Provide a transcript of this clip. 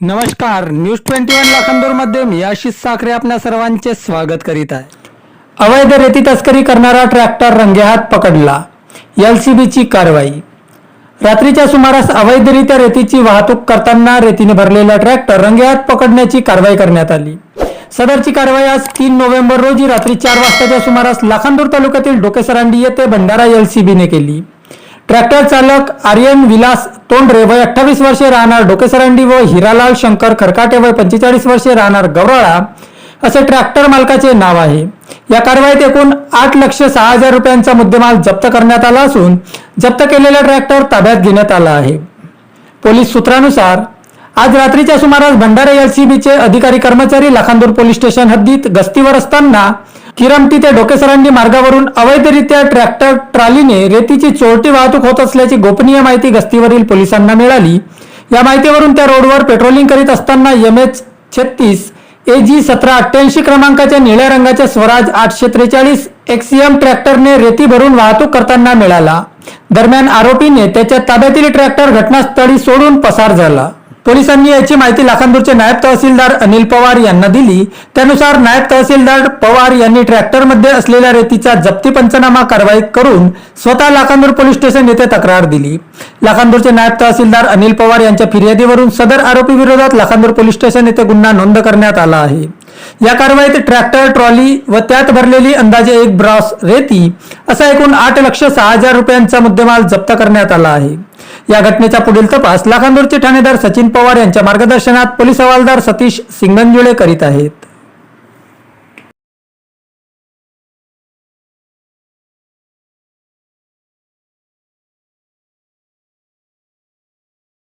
नमस्कार news twenty one लाखांदूरमध्ये मी आशिष साखरे आपल्या सर्वांचे स्वागत करीत आहे. अवैध रेती तस्करी करणारा ट्रॅक्टर रंगेहात पकडला. एलसीबीची कारवाई. रात्रीच्या सुमारास अवैधरित्या रेतीची वाहतूक करताना रेतीने भरलेला ट्रॅक्टर रंगेहात पकडण्याची कारवाई करण्यात आली. सदरची कारवाई आज तीन नोव्हेंबर रोजी रात्री चार वाजताच्या सुमारास लाखांदूर तालुक्यातील डोकेसरांडी येथे भंडारा एलसीबीने केली. ट्रॅक्टर चालक आर्यन विलास तोंडरे वय अठ्ठावीस वर्षे राहणार डोकेसरांडी व हिरालाल शंकर खरकाटे वय पंचेचाळीस वर्षे राहणार गवराळा असे ट्रॅक्टर मालकाचे नाव आहे. या कारवाईत एकूण आठ लक्ष सहा हजार रुपयांचा मुद्देमाल जप्त करण्यात आला असून जप्त केलेला ट्रॅक्टर ताब्यात घेण्यात आला आहे. पोलीस सूत्रानुसार आज रात्रीच्या सुमारास भंडारा एलसीबीचे अधिकारी कर्मचारी लाखांदूर पोलीस स्टेशन हद्दीत गस्तीवर असताना किरमती ते डोकेसरांडी मार्गावरून अवैधरित्या ट्रॅक्टर ट्रॉलीने रेतीची चोरटी वाहतूक होत असल्याची गोपनीय माहिती गस्तीवरील पोलिसांना मिळाली. या माहितीवरून त्या रोडवर पेट्रोलिंग करीत असताना एम एच छत्तीस ए जी सतरा अठ्ठ्याऐंशी क्रमांकाच्या निळ्या रंगाच्या स्वराज आठशे त्रेचाळीस एक्सीएम ट्रॅक्टरने रेती भरून वाहतूक करताना मिळाला. दरम्यान आरोपीने त्याच्या ताब्यातील ट्रॅक्टर घटनास्थळी सोडून पसार झाला. पोलिसांनी याची माहिती लाखांदूरचे नायब तहसीलदार अनिल पवार यांना दिली. त्यानुसार नायब तहसीलदार पवार यांनी ट्रॅक्टरमध्ये असलेल्या रेतीचा जप्ती पंचनामा कारवाई करून स्वतः लाखांदूर पोलीस स्टेशन येथे तक्रार दिली. लाखांदूरचे नायब तहसीलदार अनिल पवार यांच्या फिर्यादीवरून सदर आरोपी विरोधात लाखांदूर पोलीस स्टेशन येथे गुन्हा नोंद करण्यात आला आहे. या कारवाईत ट्रॅक्टर ट्रॉली व त्यात भरलेली अंदाजे एक ब्रॉस रेती असा एकूण आठ लक्ष सहा हजार रुपयांचा मुद्देमाल जप्त करण्यात आला आहे. या घटनेचा पुढील तपास लाखांदूरचे ठाणेदार सचिन पवार यांच्या मार्गदर्शनात पोलीस हवालदार सतीश सिंगंजुळे करीत आहेत.